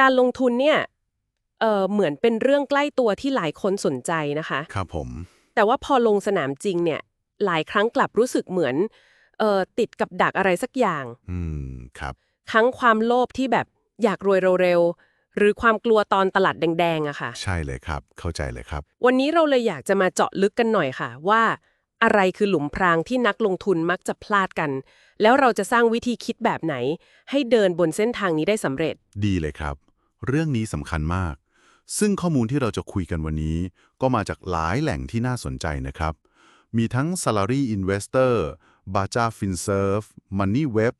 การลงทุนเนี่ยเออเหมือนเป็นเรื่องใกล้ตัวที่หลายคนสนใจนะคะ ครับผม แต่ว่าพอลงสนามจริงเนี่ย หลายครั้งกลับรู้สึกเหมือนเออติดกับดักอะไรสักอย่าง อืม ครับ ทั้งความโลภที่แบบอยากรวยเร็วๆ หรือความกลัวตอนตลาดแดงๆอะค่ะ ใช่เลยครับ เข้าใจเลยครับ วันนี้เราเลยอยากจะมาเจาะลึกกันหน่อยค่ะ ว่าอะไรคือหลุมพรางที่นักลงทุนมักจะพลาดกัน แล้วเราจะสร้างวิธีคิดแบบไหน ให้เดินบนเส้นทางนี้ได้สำเร็จ ดีเลยครับ เรื่องนี้สำคัญมาก ซึ่งข้อมูลที่เราจะคุยกันวันนี้ ก็มาจากหลายแหล่งที่น่าสนใจนะครับ มีทั้ง Salary Investor, b a j a FinServe, MoneyWeb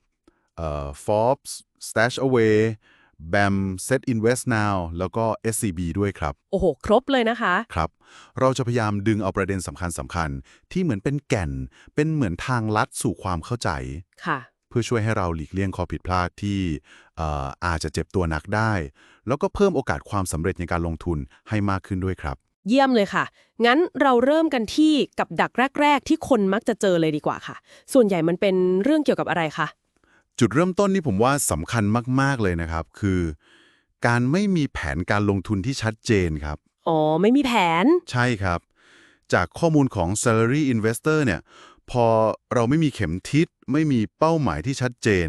เอ่อ Forbes, StashAway, BAM, Set Invest Now แล้วก็ SCB ด้วยครับ โอ้โห ครบเลยนะคะ ครับ เราจะพยายามดึงเอาประเด็นสำคัญสำคัญๆที่เหมือนเป็นแก่น เป็นเหมือนทางลัดสู่ความเข้าใจ ค่ะเพื่อช่วยให้เราหลีกเลี่ยงข้อผิดพลาดที่เอ่ออาจจะเจ็บตัวหนักได้ แล้วก็เพิ่มโอกาสความสำเร็จในการลงทุนให้มากขึ้นด้วยครับ เยี่ยมเลยค่ะ งั้นเราเริ่มกันที่กับดักแรก ๆ ที่คนมักจะเจอเลยดีกว่าค่ะ ส่วนใหญ่มันเป็นเรื่องเกี่ยวกับอะไรคะจุดเริ่มต้นนี่ผมว่าสำคัญมาก ๆ เลยนะครับ คือ การไม่มีแผนการลงทุนที่ชัดเจนครับ อ๋อ ไม่มีแผน ใช่ครับ จากข้อมูลของ salary investor เนี่ย พอเราไม่มีเข็มทิศไม่มีเป้าหมายที่ชัดเจน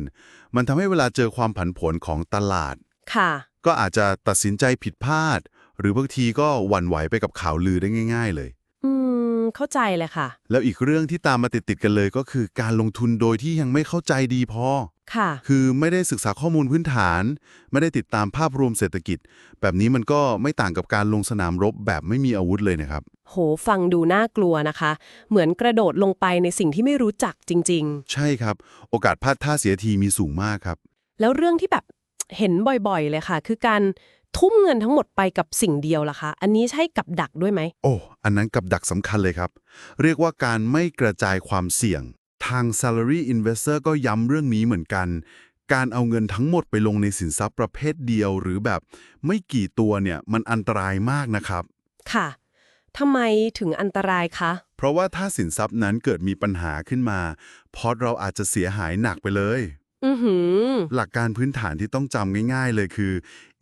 มันทำให้เวลาเจอความผันผวนของตลาด ค่ะ ก็อาจจะตัดสินใจผิดพลาด หรือบางทีก็หวั่นไหวไปกับข่าวลือได้ง่าย ๆ เลย อืม เข้าใจเลยค่ะ แล้วอีกเรื่องที่ตามมาติดๆกันเลยก็คือการลงทุนโดยที่ยังไม่เข้าใจดีพอ ค่ะ คือไม่ได้ศึกษาข้อมูลพื้นฐาน ไม่ได้ติดตามภาพรวมเศรษฐกิจ แบบนี้มันก็ไม่ต่างกับการลงสนามรบแบบไม่มีอาวุธเลยนะครับ โห ฟังดูน่ากลัวนะคะ เหมือนกระโดดลงไปในสิ่งที่ไม่รู้จักจริง ใช่ครับ โอกาสพลาดท่าเสียทีมีสูงมากครับ ๆ แล้วเรื่องที่แบบเห็นบ่อยๆ เลยค่ะ คือการทุ่มเงินทั้งหมดไปกับสิ่งเดียวล่ะคะ อันนี้ใช่กับดักด้วยไหม โอ้ อันนั้นกับดักสำคัญเลยครับ เรียกว่าการไม่กระจายความเสี่ยง ทาง salary investor ก็ย้ำเรื่องนี้เหมือนกัน การเอาเงินทั้งหมดไปลงในสินทรัพย์ประเภทเดียว หรือแบบไม่กี่ตัวเนี่ยมันอันตรายมากนะครับ ค่ะทำไมถึงอันตรายคะ เพราะว่าถ้าสินทรัพย์นั้นเกิดมีปัญหาขึ้นมา พอร์ตเราอาจจะเสียหายหนักไปเลย อือหือ หลักการพื้นฐานที่ต้องจำง่าย ๆ เลยคือ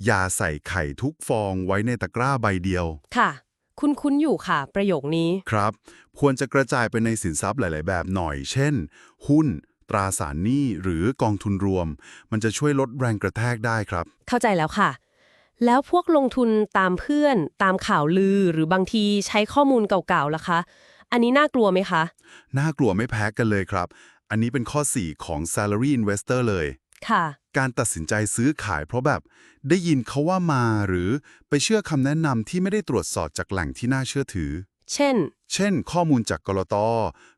อย่าใส่ไข่ทุกฟองไว้ในตะกร้าใบเดียว ค่ะ คุ้นๆอยู่ค่ะ ประโยคนี้ ครับ ควรจะกระจายไปในสินทรัพย์หลาย ๆ แบบหน่อย เช่น หุ้น ตราสารหนี้ หรือกองทุนรวม มันจะช่วยลดแรงกระแทกได้ครับ เข้าใจแล้วค่ะ แล้วพวกลงทุนตามเพื่อน ตามข่าวลือ หรือบางทีใช้ข้อมูลเก่าๆล่ะคะ อันนี้น่ากลัวไหมคะ น่ากลัวไม่แพ้กันเลยครับ อันนี้เป็นข้อ 4 ของ salary investor เลย ค่ะ การตัดสินใจซื้อขาย เพราะแบบได้ยินเขาว่ามาหรือไปเชื่อคำแนะนำที่ไม่ได้ตรวจสอบจากแหล่งที่น่าเชื่อถือ เช่น เช่น ข้อมูลจากกรต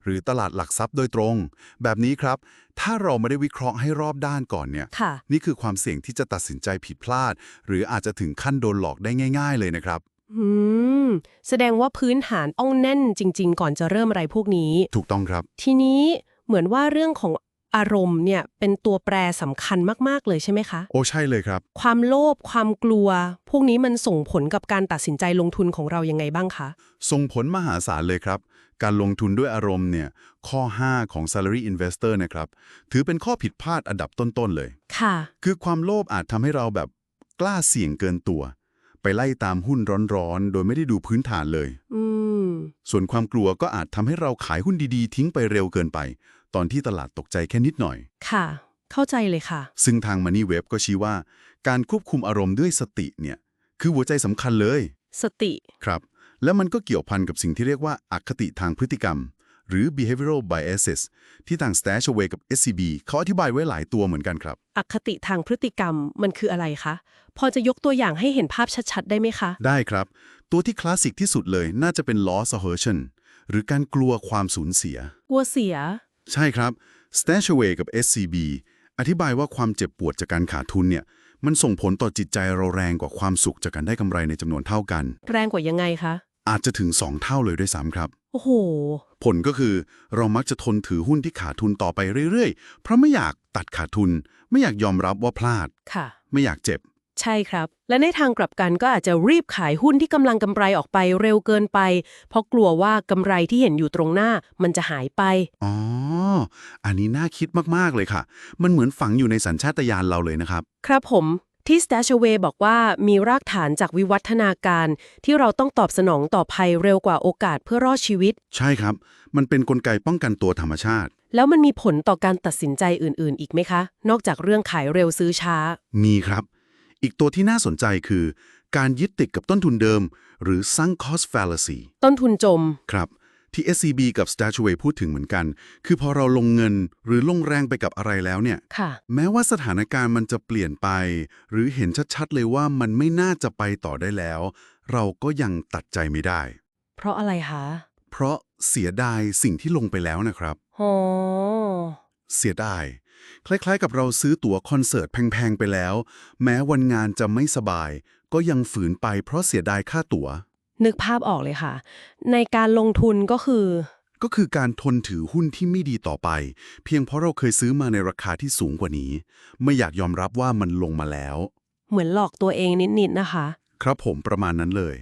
หรือตลาดหลักทรัพย์โดยตรง แบบนี้ครับ ถ้าเราไม่ได้วิเคราะห์ให้รอบด้านก่อนเนี่ยค่ะนี่คือความเสี่ยงที่จะตัดสินใจผิดพลาด หรืออาจจะถึงขั้นโดนหลอกได้ง่าย ๆ เลยนะครับอืมแสดงว่าพื้นฐานอ่องแน่นจริง ๆ ก่อนจะเริ่มอะไรพวกนี้ ถูกต้องครับ ทีนี้เหมือนว่าเรื่องของ อารมณ์เนี่ยเป็นตัวแปรสำคัญมาก ๆ เลยใช่ไหมคะ โอ้ใช่เลยครับ ความโลภความกลัว พวกนี้มันส่งผลกับการตัดสินใจลงทุนของเรายังไงบ้างคะ ส่งผลมหาศาลเลยครับ การลงทุนด้วยอารมณ์เนี่ยข้อ 5 ของ salary investor นะครับถือเป็นข้อผิดพลาดอันดับต้น ๆ เลย ค่ะ คือความโลภอาจทำให้เราแบบกล้าเสี่ยงเกินตัว ไปไล่ตามหุ้นร้อนๆ โดยไม่ได้ดูพื้นฐานเลย อืม ส่วนความกลัวก็อาจทำให้เราขายหุ้นดีๆ ทิ้งไปเร็วเกินไป ตอนที่ตลาดตกใจแค่นิดหน่อย ค่ะ เข้าใจเลยค่ะ ซึ่งทาง Money Web ก็ชี้ว่า การควบคุมอารมณ์ด้วยสติเนี่ย คือหัวใจสำคัญเลย สติ ครับ และมันก็เกี่ยวพันกับสิ่งที่เรียกว่าอคติทางพฤติกรรม หรือ behavioral biases ที่ทาง Stashaway กับ SCB เขาอธิบายไว้หลายตัวเหมือนกันครับ อคติทางพฤติกรรมมันคืออะไรคะ พอจะยกตัวอย่างให้เห็นภาพชัดๆ ได้ไหมคะ ได้ครับ ตัวที่คลาสสิกที่สุดเลยน่าจะเป็น loss aversion หรือการกลัวความสูญเสีย กลัวเสีย ใช่ครับ Stashaway กับ SCB อธิบายว่าความเจ็บปวดจากการขาดทุนเนี่ยมันส่งผลต่อจิตใจเราแรงกว่าความสุขจากการได้กำไรในจำนวนเท่ากัน แรงกว่ายังไงคะ อาจจะถึง 2 เท่าเลยด้วยซ้ำครับ โอ้โห ผลก็คือเรามักจะทนถือหุ้นที่ขาดทุนต่อไปเรื่อยๆ เพราะไม่อยากตัดขาดทุน ไม่อยากยอมรับว่าพลาด ค่ะ ไม่อยากเจ็บใช่ครับ และในทางกลับกันก็อาจจะรีบขายหุ้นที่กำลังกำไรออกไปเร็วเกินไป เพราะกลัวว่ากำไรที่เห็นอยู่ตรงหน้ามันจะหายไป อ๋อ อันนี้น่าคิดมาก ๆ เลยค่ะ มันเหมือนฝังอยู่ในสัญชาตญาณเราเลยนะครับ ครับผมที่ Stashaway บอกว่ามีรากฐานจากวิวัฒนาการ ที่เราต้องตอบสนองต่อภัยเร็วกว่าโอกาสเพื่อรอดชีวิต ใช่ครับ มันเป็นนกลไกป้องกันตัวธรรมชาติ แล้วมันมีผลต่อการตัดสินใจอื่น ๆ อีกไหมคะ นอกจากเรื่องขายเร็วซื้อช้า มีครับ อีกตัวที่น่าสนใจคือ การยึดติดกับต้นทุนเดิม หรือ sunk cost fallacy ต้นทุนจม ครับ ที่ SCB กับ Stashaway พูดถึงเหมือนกัน คือพอเราลงเงินหรือลงแรงไปกับอะไรแล้วเนี่ย ค่ะ แม้ว่าสถานการณ์มันจะเปลี่ยนไป หรือเห็นชัดๆ เลยว่ามันไม่น่าจะไปต่อได้แล้ว เราก็ยังตัดใจไม่ได้ เพราะอะไรคะ เพราะเสียดายสิ่งที่ลงไปแล้วนะครับอ๋อเสียดาย คล้ายๆ กับเราซื้อตั๋วคอนเสิร์ตแพงๆไปแล้ว แม้วันงานจะไม่สบาย ก็ยังฝืนไปเพราะเสียดายค่าตั๋ว นึกภาพออกเลยค่ะ ในการลงทุนก็คือ ก็คือการทนถือหุ้นที่ไม่ดีต่อไป เพียงเพราะเราเคยซื้อมาในราคาที่สูงกว่านี้ ไม่อยากยอมรับว่ามันลงมาแล้ว เหมือนหลอกตัวเองนิดๆนะคะ ครับผมประมาณนั้นเลย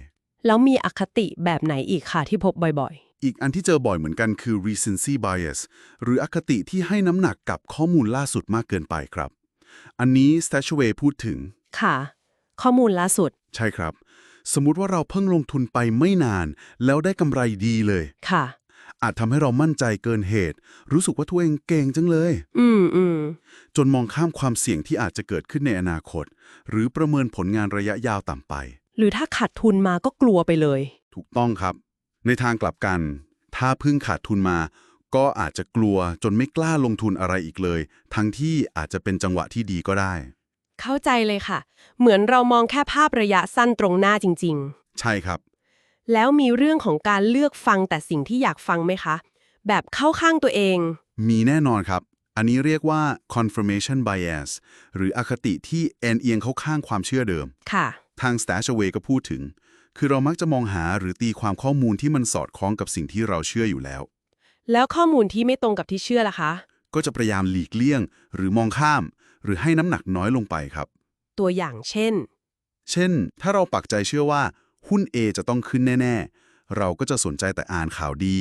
แล้วมีอคติแบบไหนอีกค่ะที่พบบ่อย อีกอันที่เจอบ่อยเหมือนกันคือ recency bias หรืออคติที่ให้น้ำหนักกับข้อมูลล่าสุดมากเกินไปครับ อันนี้ Stashaway พูดถึงๆค่ะ ข้อมูลล่าสุด ใช่ครับ สมมุติว่าเราเพิ่งลงทุนไปไม่นาน แล้วได้กำไรดีเลย ค่ะ อาจทำให้เรามั่นใจเกินเหตุ รู้สึกว่าตัวเองเก่งจังเลย อืมอืมจนมองข้ามความเสี่ยงที่อาจจะเกิดขึ้นในอนาคต หรือประเมินผลงานระยะยาวต่ำไป หรือถ้าขาดทุนมาก็กลัวไปเลย ถูกต้องครับ ในทางกลับกัน ถ้าเพิ่งขาดทุนมา ก็อาจจะกลัวจนไม่กล้าลงทุนอะไรอีกเลย ทั้งที่อาจจะเป็นจังหวะที่ดีก็ได้ เข้าใจเลยค่ะ เหมือนเรามองแค่ภาพระยะสั้นตรงหน้าจริงใช่ครับๆแล้วมีเรื่องของการเลือกฟังแต่สิ่งที่อยากฟังไหมคะ แบบเข้าข้างตัวเอง มีแน่นอนครับ อันนี้เรียกว่า confirmation bias หรืออคติที่เอ็นเอียงเข้าข้างความเชื่อเดิม ค่ะ ทาง Stashaway ก็พูดถึง คือเรามักจะมองหาหรือตีความข้อมูลที่มันสอดคล้องกับสิ่งที่เราเชื่ออยู่แล้ว แล้วข้อมูลที่ไม่ตรงกับที่เชื่อล่ะคะ ก็จะพยายามหลีกเลี่ยง หรือมองข้าม หรือให้น้ำหนักน้อยลงไปครับ ตัวอย่างเช่น เช่น ถ้าเราปักใจเชื่อว่า หุ้น A จะต้องขึ้นแน่ ๆ เราก็จะสนใจแต่อ่านข่าวดี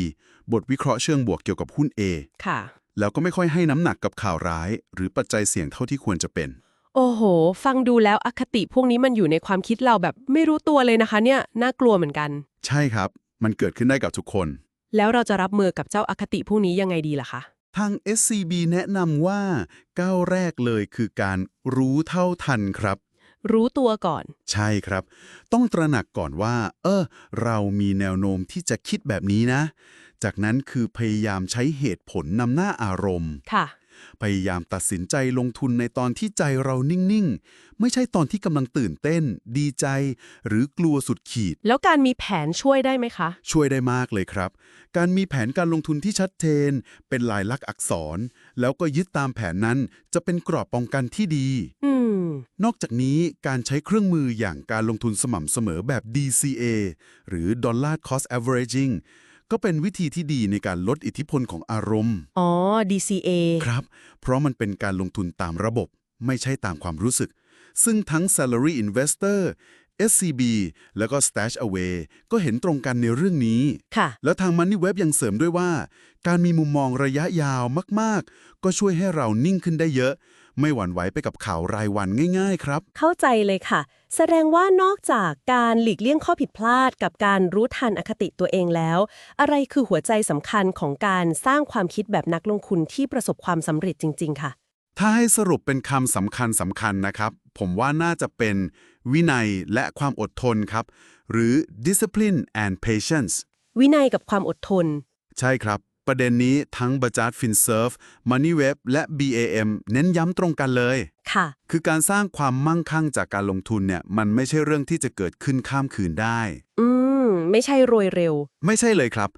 บทวิเคราะห์เชิงบวกเกี่ยวกับหุ้น A ค่ะ แล้วก็ไม่ค่อยให้น้ำหนักกับข่าวร้าย หรือปัจจัยเสี่ยงเท่าที่ควรจะเป็น โอ้โห ฟังดูแล้วอคติพวกนี้มันอยู่ในความคิดเราแบบไม่รู้ตัวเลยนะคะเนี่ย น่ากลัวเหมือนกัน ใช่ครับ มันเกิดขึ้นได้กับทุกคน แล้วเราจะรับมือกับเจ้าอคติพวกนี้ยังไงดีล่ะคะ ทาง SCB แนะนำว่าก้าวแรกเลยคือการรู้เท่าทันครับ รู้ตัวก่อน ใช่ครับ ต้องตระหนักก่อนว่า เออ เรามีแนวโน้มที่จะคิดแบบนี้นะ จากนั้นคือพยายามใช้เหตุผลนำหน้าอารมณ์ ค่ะ พยายามตัดสินใจลงทุนในตอนที่ใจเรานิ่ง ๆ ไม่ใช่ตอนที่กำลังตื่นเต้น ดีใจ หรือกลัวสุดขีด แล้วการมีแผนช่วยได้ไหมคะ ช่วยได้มากเลยครับ การมีแผนการลงทุนที่ชัดเจน เป็นลายลักษณ์อักษร แล้วก็ยึดตามแผนนั้นจะเป็นกรอบป้องกันที่ดี อืม นอกจากนี้การใช้เครื่องมืออย่างการลงทุนสม่ำเสมอแบบ DCA หรือ Dollar Cost Averaging ก็เป็นวิธีที่ดีในการลดอิทธิพลของอารมณ์ อ๋อ DCA ครับ เพราะมันเป็นการลงทุนตามระบบ ไม่ใช่ตามความรู้สึก ซึ่งทั้ง Salary Investor SCB แล้วก็ Stash Away ก็เห็นตรงกันในเรื่องนี้ ค่ะ แล้วทาง Money Web ยังเสริมด้วยว่า การมีมุมมองระยะยาวมาก ๆ ก็ช่วยให้เรานิ่งขึ้นได้เยอะ ไม่หวั่นไหวไปกับข่าวรายวันง่าย ๆ ครับ เข้าใจเลยค่ะ แสดงว่านอกจากการหลีกเลี่ยงข้อผิดพลาด กับการรู้ทันอคติตัวเองแล้ว อะไรคือหัวใจสำคัญของการสร้างความคิดแบบนักลงทุนที่ประสบความสำเร็จจริง ๆ ค่ะ ถ้าให้สรุปเป็นคำสำคัญสำคัญนะครับ ผมว่าน่าจะเป็นวินัยและความอดทนครับ หรือ discipline and patience วินัยกับความอดทน ใช่ครับ ประเด็นนี้ทั้ง b a j a d FinServe MoneyWeb และ BAM เน้นย้ำตรงกันเลย ค่ะ คือการสร้างความมั่งคั่งจากการลงทุนเนี่ยมันไม่ใช่เรื่องที่จะเกิดขึ้นข้ามคืนได้ อืม ไม่ใช่โรยเร็ว ไม่ใช่เลยครับ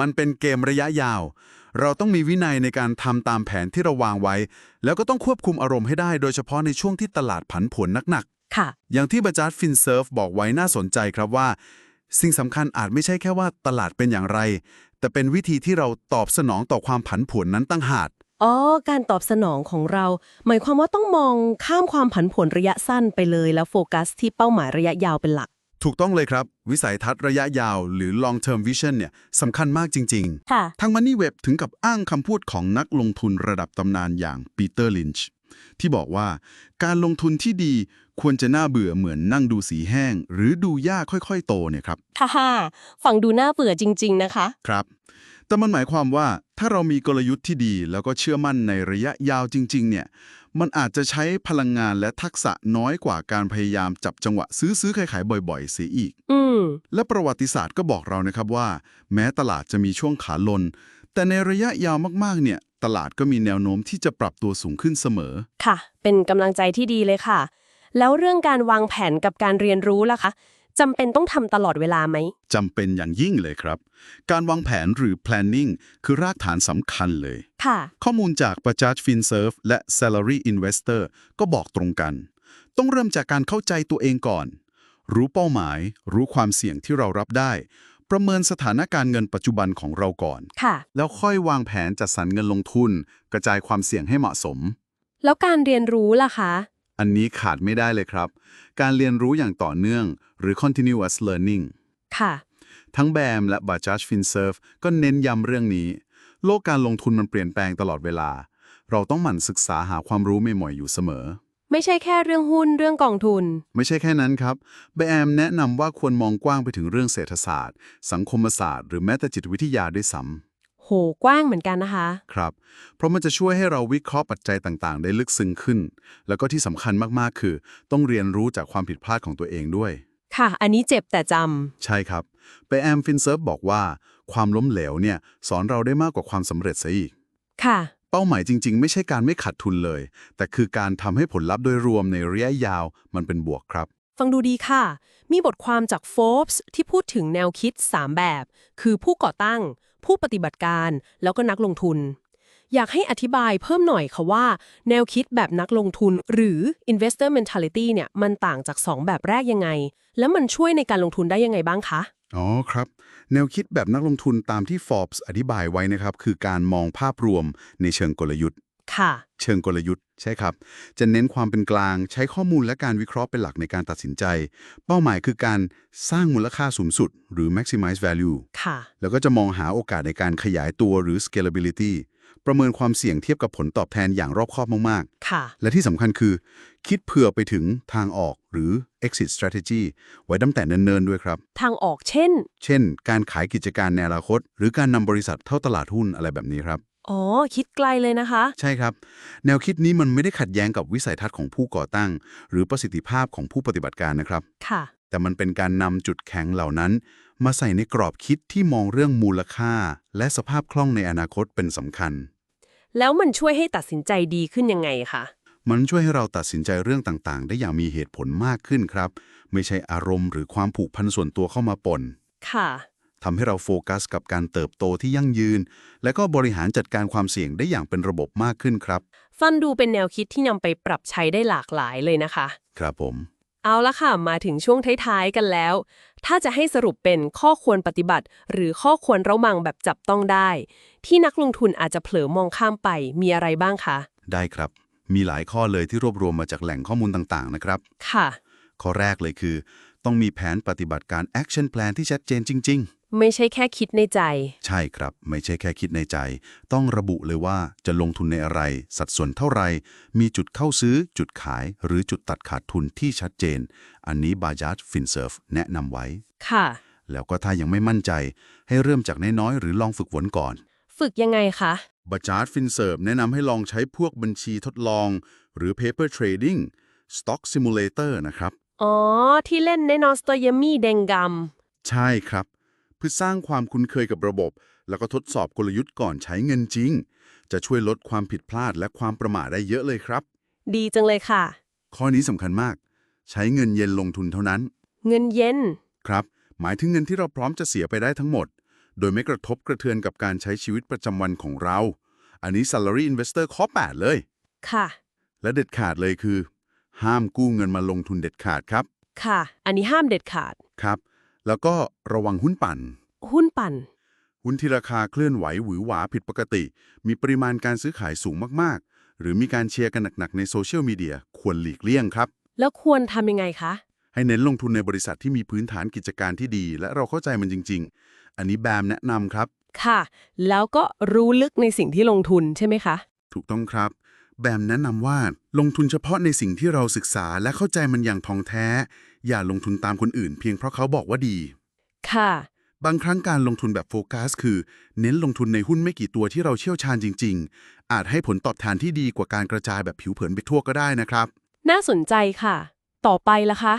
มันเป็นเกมระยะยาว เราต้องมีวินัยในการทำตามแผนที่เราวางไว้ แล้วก็ต้องควบคุมอารมณ์ให้ได้โดยเฉพาะในช่วงที่ตลาดผันผวนหนักค่ะๆอย่างที่บ a j a d FinServe บอกไว้น่าสนใจครับว่า สิ่งสำคัญอาจไม่ใช่แค่ว่าตลาดเป็นอย่างไร แต่เป็นวิธีที่เราตอบสนองต่อความผันผวนนั้นตั้งหากอ๋อ การตอบสนองของเรา หมายความว่าต้องมองข้ามความผันผวนระยะสั้นไปเลย แล้วโฟกัสที่เป้าหมายระยะยาวเป็นหลัก ถูกต้องเลยครับ วิสัยทัศน์ระยะยาว หรือ long term vision เนี่ยสำคัญมากจริง ๆ ค่ะ ทาง Money Web ถึงกับอ้างคำพูดของนักลงทุนระดับตำนานอย่างปีเตอร์ลินช์ ที่บอกว่าการลงทุนที่ดีควรจะน่าเบื่อเหมือนนั่งดูสีแห้ง หรือดูหญ้าค่อยๆ โตเนี่ยครับค่ะฮ่าฟังดูน่าเบื่อจริง ๆ นะคะ ครับ แต่มันหมายความว่าถ้าเรามีกลยุทธ์ที่ดี แล้วก็เชื่อมั่นในระยะยาวจริง ๆ เนี่ย มันอาจจะใช้พลังงานและทักษะน้อยกว่าการพยายามจับจังหวะซื้อซื้อขายขายบ่อยๆ เสียอีก อืมและประวัติศาสตร์ก็บอกเรานะครับว่า แม้ตลาดจะมีช่วงขาลน แต่ในระยะยาวมากๆ เนี่ย ตลาดก็มีแนวโน้มที่จะปรับตัวสูงขึ้นเสมอ ค่ะ เป็นกำลังใจที่ดีเลยค่ะ แล้วเรื่องการวางแผนกับการเรียนรู้ล่ะคะจำเป็นต้องทำตลอดเวลาไหม จำเป็นอย่างยิ่งเลยครับ การวางแผนหรือ planning คือรากฐานสำคัญเลย ค่ะ ข้อมูลจากประจักษ์ FinServe และ Salary Investor ก็บอกตรงกัน ต้องเริ่มจากการเข้าใจตัวเองก่อน รู้เป้าหมาย รู้ความเสี่ยงที่เรารับได้ ประเมินสถานการณ์เงินปัจจุบันของเราก่อน ค่ะ แล้วค่อยวางแผนจัดสรรเงินลงทุน กระจายความเสี่ยงให้เหมาะสม แล้วการเรียนรู้ล่ะคะ อันนี้ขาดไม่ได้เลยครับ การเรียนรู้อย่างต่อเนื่อง หรือ continuous learning ค่ะ ทั้งแบมและ Bajaj FinServe ก็เน้นย้ำเรื่องนี้ โลกการลงทุนมันเปลี่ยนแปลงตลอดเวลา เราต้องหมั่นศึกษาหาความรู้ใหม่ๆอยู่เสมอ ไม่ใช่แค่เรื่องหุ้นเรื่องกองทุน ไม่ใช่แค่นั้นครับแบมแนะนำว่าควรมองกว้างไปถึงเรื่องเศรษฐศาสตร์ สังคมศาสตร์ หรือแม้แต่จิตวิทยาด้วยซ้โหกว้างเหมือนกันนะคะำครับ เพราะมันจะช่วยให้เราวิเคราะห์ปัจจัยต่างๆ ได้ลึกซึ้งขึ้น แล้วก็ที่สำคัญมากๆ คือ ต้องเรียนรู้จากความผิดพลาดของตัวเองด้วย ค่ะ อันนี้เจ็บแต่จใช่ครับ ไปแอมฟินเซิร์ฟบอกว่า ความล้มเหลวเนี่ย สอนเราได้มากกว่าความสำเร็จซะอีกำค่ะ เป้าหมายจริง ๆ ไม่ใช่การไม่ขาดทุนเลย แต่คือการทำให้ผลลัพธ์โดยรวมในระยะยาวมันเป็นบวกครับ ฟังดูดีค่ะ มีบทความจาก Forbes ที่พูดถึงแนวคิด 3 แบบ คือผู้ก่อตั้ง ผู้ปฏิบัติการ แล้วก็นักลงทุน อยากให้อธิบายเพิ่มหน่อยค่ะว่า แนวคิดแบบนักลงทุน หรือ investor mentality เนี่ยมันต่างจาก 2 แบบแรกยังไง แล้วมันช่วยในการลงทุนได้ยังไงบ้างคะ อ๋อครับ แนวคิดแบบนักลงทุนตามที่ Forbes อธิบายไว้นะครับ คือการมองภาพรวมในเชิงกลยุทธ์ค่ะเชิงกลยุทธ์ใช่ครับ จะเน้นความเป็นกลาง ใช้ข้อมูลและการวิเคราะห์เป็นหลักในการตัดสินใจ เป้าหมายคือการสร้างมูลค่าสูงสุด หรือ maximize value ค่ะ แล้วก็จะมองหาโอกาสในการขยายตัวหรือ scalability ประเมินความเสี่ยงเทียบกับผลตอบแทนอย่างรอบคอบมากค่ะๆและที่สำคัญคือ คิดเผื่อไปถึงทางออกหรือ exit strategy ไว้ตั้งแต่เนิ่นๆด้วยครับ ทางออกเช่น เช่น การขายกิจการในอนาคต หรือการนำบริษัทเข้าตลาดหุ้นอะไรแบบนี้ครับ อ๋อ คิดไกลเลยนะคะ ใช่ครับ แนวคิดนี้มันไม่ได้ขัดแย้งกับวิสัยทัศน์ของผู้ก่อตั้ง หรือประสิทธิภาพของผู้ปฏิบัติการนะครับ ค่ะ แต่มันเป็นการนำจุดแข็งเหล่านั้น มาใส่ในกรอบคิดที่มองเรื่องมูลค่า และสภาพคล่องในอนาคตเป็นสำคัญ แล้วมันช่วยให้ตัดสินใจดีขึ้นยังไงคะมันช่วยให้เราตัดสินใจเรื่องต่างๆ ได้อย่างมีเหตุผลมากขึ้นครับ ไม่ใช่อารมณ์หรือความผูกพันส่วนตัวเข้ามาปน ค่ะทำให้เราโฟกัสกับการเติบโตที่ยั่งยืน และก็บริหารจัดการความเสี่ยงได้อย่างเป็นระบบมากขึ้นครับ ฟันดูเป็นแนวคิดที่นำไปปรับใช้ได้หลากหลายเลยนะคะ ครับผม เอาละค่ะ มาถึงช่วงท้ายๆกันแล้ว ถ้าจะให้สรุปเป็นข้อควรปฏิบัติ หรือข้อควรระวังแบบจับต้องได้ ที่นักลงทุนอาจจะเผลอมองข้ามไปมีอะไรบ้างคะ ได้ครับ มีหลายข้อเลยที่รวบรวมมาจากแหล่งข้อมูลต่างๆ นะครับ ค่ะ ข้อแรกเลยคือ ต้องมีแผนปฏิบัติการ action plan ที่ชัดเจนจริง ไม่ใช่แค่คิดในใจๆใช่ครับ ไม่ใช่แค่คิดในใจ ต้องระบุเลยว่าจะลงทุนในอะไร สัดส่วนเท่าไหร่มีจุดเข้าซื้อ จุดขาย หรือจุดตัดขาดทุนที่ชัดเจน อันนี้ Bajaj FinServe แนะนำไว้ ค่ะ แล้วก็ถ้ายังไม่มั่นใจ ให้เริ่มจากน้อยๆหรือลองฝึกฝนก่อน ฝึกยังไงคะ Bajaj FinServe แนะนำให้ลองใช้พวกบัญชีทดลอง หรือ paper trading stock simulator นะครับ อ๋อ ที่เล่นในนอสโตยมีเดงกัมใช่ครับ เพื่อสร้างความคุ้นเคยกับระบบ แล้วก็ทดสอบกลยุทธ์ก่อนใช้เงินจริง จะช่วยลดความผิดพลาดและความประมาทได้เยอะเลยครับ ดีจังเลยค่ะ ข้อนี้สำคัญมาก ใช้เงินเย็นลงทุนเท่านั้น เงินเย็น ครับ หมายถึงเงินที่เราพร้อมจะเสียไปได้ทั้งหมด โดยไม่กระทบกระเทือนกับการใช้ชีวิตประจำวันของเรา อันนี้ salary investor ข้อ 8 เลย ค่ะ และเด็ดขาดเลยคือ ห้ามกู้เงินมาลงทุนเด็ดขาดครับ ค่ะ อันนี้ห้ามเด็ดขาด ครับ แล้วก็ระวังหุ้นปั่น หุ้นปั่น หุ้นที่ราคาเคลื่อนไหวหวือหวาผิดปกติ มีปริมาณการซื้อขายสูงมากๆ หรือมีการเชียร์กันหนักๆในโซเชียลมีเดียควรหลีกเลี่ยงครับ แล้วควรทำยังไงคะ ให้เน้นลงทุนในบริษัทที่มีพื้นฐานกิจการที่ดี และเราเข้าใจมันจริง ๆ อันนี้แบมแนะนำครับ ค่ะ แล้วก็รู้ลึกในสิ่งที่ลงทุนใช่ไหมคะ ถูกต้องครับ แบมแนะนำว่าลงทุนเฉพาะในสิ่งที่เราศึกษาและเข้าใจมันอย่างท่องแท้ อย่าลงทุนตามคนอื่นเพียงเพราะเขาบอกว่าดี ค่ะ บางครั้งการลงทุนแบบโฟกัสคือ เน้นลงทุนในหุ้นไม่กี่ตัวที่เราเชี่ยวชาญจริง ๆ อาจให้ผลตอบแทนที่ดีกว่าการกระจายแบบผิวเผินไปทั่วก็ได้นะครับ น่าสนใจค่ะ ต่อไปล่ะคะ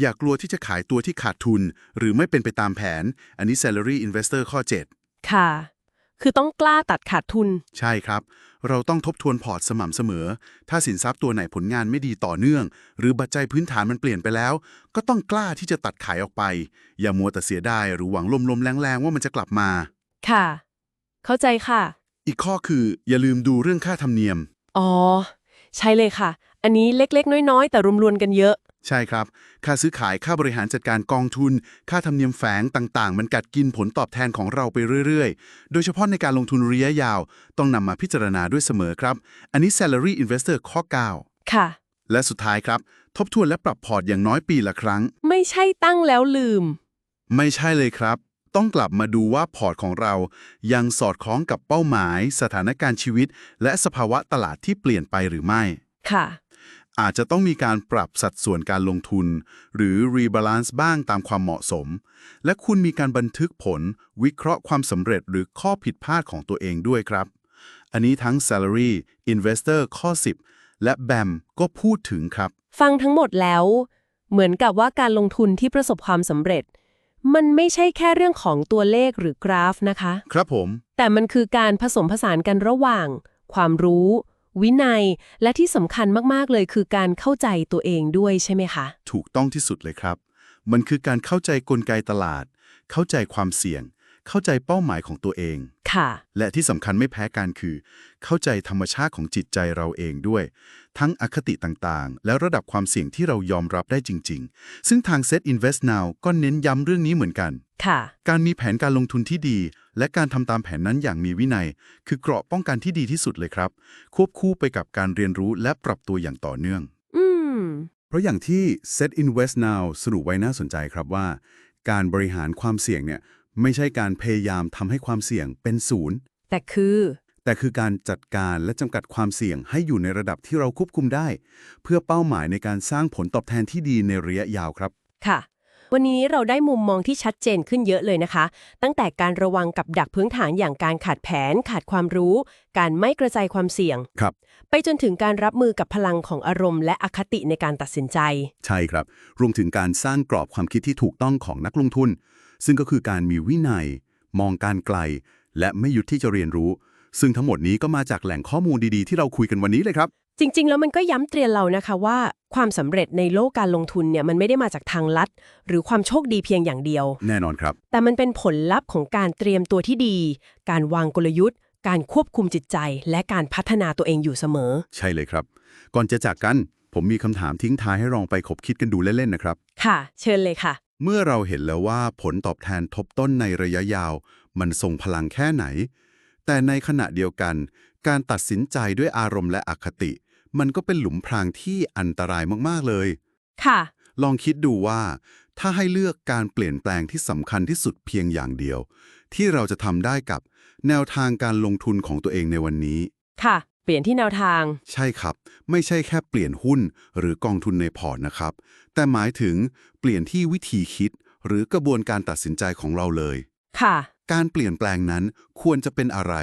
อย่ากลัวที่จะขายตัวที่ขาดทุน หรือไม่เป็นไปตามแผน อันนี้ salary investor ข้อ 7ค่ะ คือต้องกล้าตัดขาดทุน ใช่ครับ เราต้องทบทวนพอร์ตสม่ำเสมอ ถ้าสินทรัพย์ตัวไหนผลงานไม่ดีต่อเนื่อง หรือปัจจัยพื้นฐานมันเปลี่ยนไปแล้ว ก็ต้องกล้าที่จะตัดขายออกไป อย่ามัวแต่เสียดายหรือหวังลมๆแรงๆว่ามันจะกลับมา ค่ะ เข้าใจค่ะ อีกข้อคือ อย่าลืมดูเรื่องค่าธรรมเนียม อ๋อ ใช่เลยค่ะ อันนี้เล็กๆ น้อยๆ แต่รวมๆกันเยอะ ใช่ครับ ค่าซื้อขายค่าบริหารจัดการกองทุน ค่าธรรมเนียมแฝงต่างๆ มันกัดกินผลตอบแทนของเราไปเรื่อยๆ โดยเฉพาะในการลงทุนระยะยาว ต้องนำมาพิจารณาด้วยเสมอครับ อันนี้ salary investor ข้อค่ะ9และสุดท้ายครับ ทบทวนและปรับพอร์ตอย่างน้อยปีละครั้ง ไม่ใช่ตั้งแล้วลืม ไม่ใช่เลยครับ ต้องกลับมาดูว่าพอร์ตของเรา ยังสอดคล้องกับเป้าหมาย สถานการณ์ชีวิต และสภาวะตลาดที่เปลี่ยนไปหรือไม่ ค่ะ อาจจะต้องมีการปรับสัดส่วนการลงทุน หรือ rebalance บ้างตามความเหมาะสม และคุณมีการบันทึกผล วิเคราะห์ความสำเร็จหรือข้อผิดพลาดของตัวเองด้วยครับ อันนี้ทั้ง salary investor ข้อ 10 และ BAM ก็พูดถึงครับ ฟังทั้งหมดแล้ว เหมือนกับว่าการลงทุนที่ประสบความสำเร็จ มันไม่ใช่แค่เรื่องของตัวเลขหรือกราฟนะคะ ครับผม แต่มันคือการผสมผสานกันระหว่าง ความรู้ วินัย และที่สำคัญมากๆเลยคือการเข้าใจตัวเองด้วยใช่ไหมคะ ถูกต้องที่สุดเลยครับ มันคือการเข้าใจกลไกตลาด เข้าใจความเสี่ยง เข้าใจเป้าหมายของตัวเอง ค่ะ และที่สำคัญไม่แพ้กันคือ เข้าใจธรรมชาติของจิตใจเราเองด้วย ทั้งอคติต่างๆ และระดับความเสี่ยงที่เรายอมรับได้จริง ๆ ซึ่งทาง Set Invest Now ก็เน้นย้ำเรื่องนี้เหมือนกัน ค่ะ การมีแผนการลงทุนที่ดี และการทำตามแผนนั้นอย่างมีวินัย คือเกราะป้องกันที่ดีที่สุดเลยครับ ควบคู่ไปกับการเรียนรู้และปรับตัวอย่างต่อเนื่อง อืม เพราะอย่างที่ Set Invest Now สรุปไว้น่าสนใจครับว่า การบริหารความเสี่ยงเนี่ย ไม่ใช่การพยายามทำให้ความเสี่ยงเป็นศูนย์ แต่คือ แต่คือการจัดการและจำกัดความเสี่ยงให้อยู่ในระดับที่เราควบคุมได้ เพื่อเป้าหมายในการสร้างผลตอบแทนที่ดีในระยะยาวครับ ค่ะ วันนี้เราได้มุมมองที่ชัดเจนขึ้นเยอะเลยนะคะ ตั้งแต่การระวังกับดักพื้นฐานอย่างการขาดแผน ขาดความรู้ การไม่กระจายความเสี่ยง ครับ ไปจนถึงการรับมือกับพลังของอารมณ์และอคติในการตัดสินใจ ใช่ครับ รวมถึงการสร้างกรอบความคิดที่ถูกต้องของนักลงทุน ซึ่งก็คือการมีวินัย มองการไกล และไม่หยุดที่จะเรียนรู้ ซึ่งทั้งหมดนี้ก็มาจากแหล่งข้อมูลดีๆ ที่เราคุยกันวันนี้เลยครับ จริง ๆ แล้วมันก็ย้ำเตือนเรานะคะว่า ความสำเร็จในโลกการลงทุนเนี่ยมันไม่ได้มาจากทางลัด หรือความโชคดีเพียงอย่างเดียว แน่นอนครับ แต่มันเป็นผลลัพธ์ของการเตรียมตัวที่ดี การวางกลยุทธ์ การควบคุมจิตใจ และการพัฒนาตัวเองอยู่เสมอ ใช่เลยครับ ก่อนจะจากกันผมมีคำถามทิ้งท้ายให้ลองไปคบคิดกันดูเล่นๆนะครับ ค่ะ เชิญเลยค่ะ เมื่อเราเห็นแล้วว่าผลตอบแทนทบต้นในระยะยาว มันทรงพลังแค่ไหน แต่ในขณะเดียวกัน การตัดสินใจด้วยอารมณ์และอคติ มันก็เป็นหลุมพรางที่อันตรายมากๆเลย ค่ะ ลองคิดดูว่า ถ้าให้เลือกการเปลี่ยนแปลงที่สำคัญที่สุดเพียงอย่างเดียว ที่เราจะทำได้กับแนวทางการลงทุนของตัวเองในวันนี้ ค่ะ เปลี่ยนที่แนวทาง ใช่ครับ ไม่ใช่แค่เปลี่ยนหุ้นหรือกองทุนในพอร์ตนะครับ แต่หมายถึงเปลี่ยนที่วิธีคิด หรือกระบวนการตัดสินใจของเราเลย ค่ะ การเปลี่ยนแปลงนั้นควรจะเป็นอะไร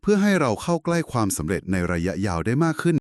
เพื่อให้เราเข้าใกล้ความสำเร็จในระยะยาวได้มากขึ้น